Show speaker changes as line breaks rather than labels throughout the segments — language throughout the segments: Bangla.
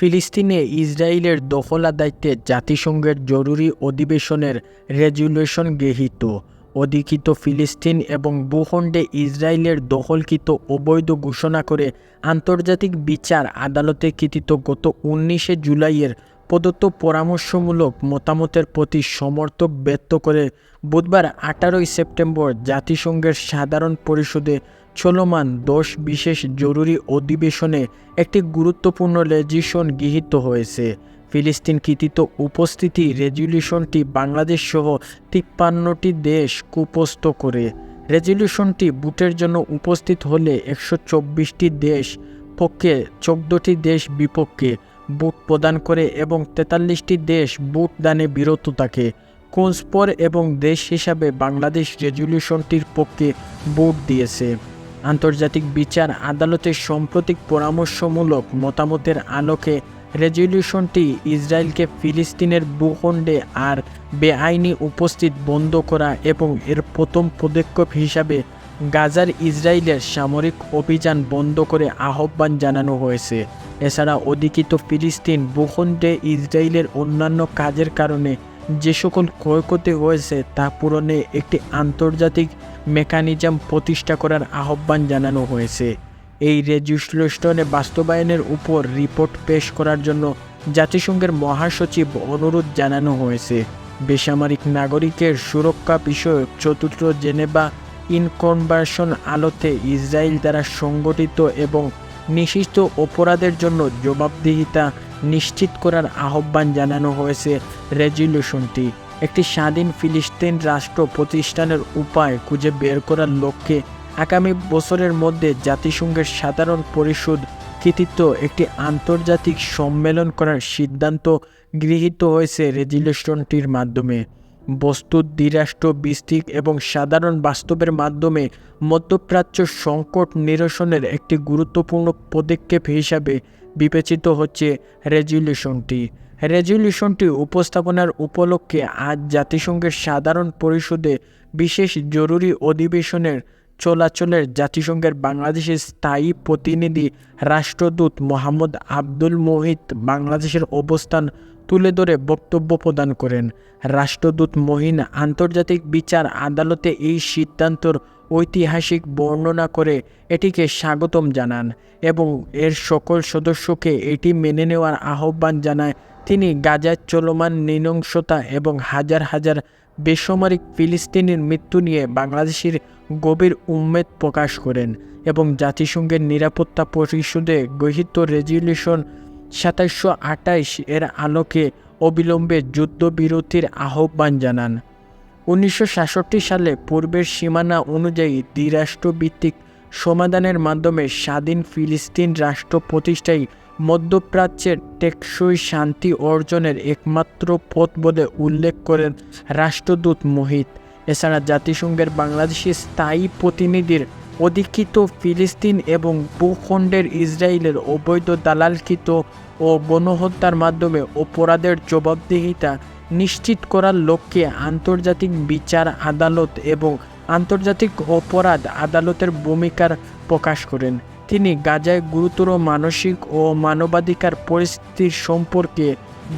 ফিলিস্তিনে ইসরায়েলের দখলাদায়িত্বে জাতিসংঘের জরুরি অধিবেশনের রেজুলেশন গৃহীত। অধিকৃত ফিলিস্তিন এবং ভূখণ্ডে ইসরায়েলের দখলকৃত অবৈধ ঘোষণা করে আন্তর্জাতিক বিচার আদালতে কৃতিত গত উনিশে জুলাইয়ের প্রদত্ত পরামর্শমূলক মতামতের প্রতি সমর্থক ব্যক্ত করে বুধবার আঠারোই সেপ্টেম্বর জাতিসংঘের সাধারণ পরিষদে চলমান দশ বিশেষ জরুরি অধিবেশনে একটি গুরুত্বপূর্ণ রেজুলেশন গৃহীত হয়েছে। ফিলিস্তিন কৃতিত উপস্থিতি রেজুলেশনটি বাংলাদেশ সহ তিপ্পান্নটি দেশ কুপস্থ করে। রেজুলেশনটি বুটের জন্য উপস্থিত হলে একশো চব্বিশটি দেশ পক্ষে চোদ্দটি দেশ বিপক্ষে বুট প্রদান করে এবং তেতাল্লিশটি দেশ বুট দানে বিরত থাকে। কোন্সপর এবং দেশ হিসাবে বাংলাদেশ রেজুলেশনটির পক্ষে ভোট দিয়েছে। আন্তর্জাতিক বিচার আদালতের সাম্প্রতিক পরামর্শমূলক মতামতের আলোকে রেজলিউশনটি ইসরায়েলকে ফিলিস্তিনের ভূখণ্ডে আর বেআইনি উপস্থিত বন্ধ করা এবং এর প্রথম পদক্ষেপ হিসাবে গাজার ইসরায়েলের সামরিক অভিযান বন্ধ করে আহ্বান জানানো হয়েছে। এছাড়া অধিকৃত ফিলিস্তিন ভূখণ্ডে ইসরায়েলের অন্যান্য কাজের কারণে যে সকল ক্ষয়ক্ষতি হয়েছে তা পূরণে একটি আন্তর্জাতিক মেকানিজম প্রতিষ্ঠা করার আহ্বান জানানো হয়েছে। এই রেজুলেশনে বাস্তবায়নের উপর রিপোর্ট পেশ করার জন্য জাতিসংঘের মহাসচিব অনুরোধ জানানো হয়েছে। বেসামরিক নাগরিকের সুরক্ষা বিষয়ক চতুর্থ জেনেভা ইনকনভার্সন আলোতে ইসরায়েল দ্বারা সংগঠিত এবং নিষিদ্ধ অপরাধের জন্য জবাবদিহিতা নিশ্চিত করার আহ্বান জানানো হয়েছে রেজুলেশনটি। একটি স্বাধীন ফিলিস্তিন রাষ্ট্র প্রতিষ্ঠানের উপায় খুঁজে বের করার লক্ষ্যে আগামী বছরের মধ্যে জাতিসংঘের সাধারণ পরিষদ কৃতিত্ব একটি আন্তর্জাতিক সম্মেলন করার সিদ্ধান্ত গৃহীত হয়েছে রেজুলেশনটির মাধ্যমে। বস্তুত দ্বিরাষ্ট্র, বিস্তৃত এবং সাধারণ বাস্তবের মাধ্যমে মধ্যপ্রাচ্য সংকট নিরসনের একটি গুরুত্বপূর্ণ পদক্ষেপ হিসাবে বিবেচিত হচ্ছে রেজুলেশনটি। রেজুলেশনটি উপস্থাপনার উপলক্ষে আজ জাতিসংঘের সাধারণ পরিষদে বিশেষ জরুরি অধিবেশনের চলাচলের জাতিসংঘের বাংলাদেশের স্থায়ী প্রতিনিধি রাষ্ট্রদূত মোহাম্মদ আব্দুল মোহিত বাংলাদেশের অবস্থান তুলে ধরে বক্তব্য প্রদান করেন। রাষ্ট্রদূত মহিন আন্তর্জাতিক বিচার আদালতে এই সিদ্ধান্তর ঐতিহাসিক বর্ণনা করে এটিকে স্বাগতম জানান এবং এর সকল সদস্যকে এটি মেনে নেওয়ার আহ্বান জানায় তিনি গাজার চলমান নৃশংসতা এবং হাজার হাজার বেসামরিক ফিলিস্তিনির মৃত্যু নিয়ে বাংলাদেশের গভীর উম্মেদ প্রকাশ করেন এবং জাতিসংঘের নিরাপত্তা পরিষদে গৃহীত রেজুলেশন সাতাইশশো আটাইশ এর আলোকে অবিলম্বে যুদ্ধবিরতির আহ্বান জানান। উনিশশো সাতষট্টি সালে পূর্বের সীমানা অনুযায়ী দ্বিরাষ্ট্রভিত্তিক সমাধানের মাধ্যমে স্বাধীন ফিলিস্তিন রাষ্ট্র প্রতিষ্ঠায় মধ্যপ্রাচ্যের টেকসই শান্তি অর্জনের একমাত্র পথ বলে উল্লেখ করেন রাষ্ট্রদূত মোহিত। এছাড়া জাতিসংঘের বাংলাদেশি স্থায়ী প্রতিনিধির অধিকৃত ফিলিস্তিন এবং ভূখণ্ডের ইসরায়েলের অবৈধ দালালকৃত ও গণহত্যার মাধ্যমে অপরাধের জবাবদিহিতা নিশ্চিত করার লক্ষ্যে আন্তর্জাতিক বিচার আদালত এবং আন্তর্জাতিক অপরাধ আদালতের ভূমিকার প্রকাশ করেন। তিনি গাজায় গুরুতর মানসিক ও মানবাধিকার পরিস্থিতির সম্পর্কে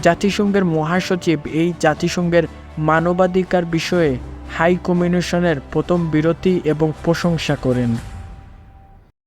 জাতিসংঘের মহাসচিব এই জাতিসংঘের মানবাধিকার বিষয়ে হাই কমিশনের প্রথম বিরতি এবং প্রশংসা করেন।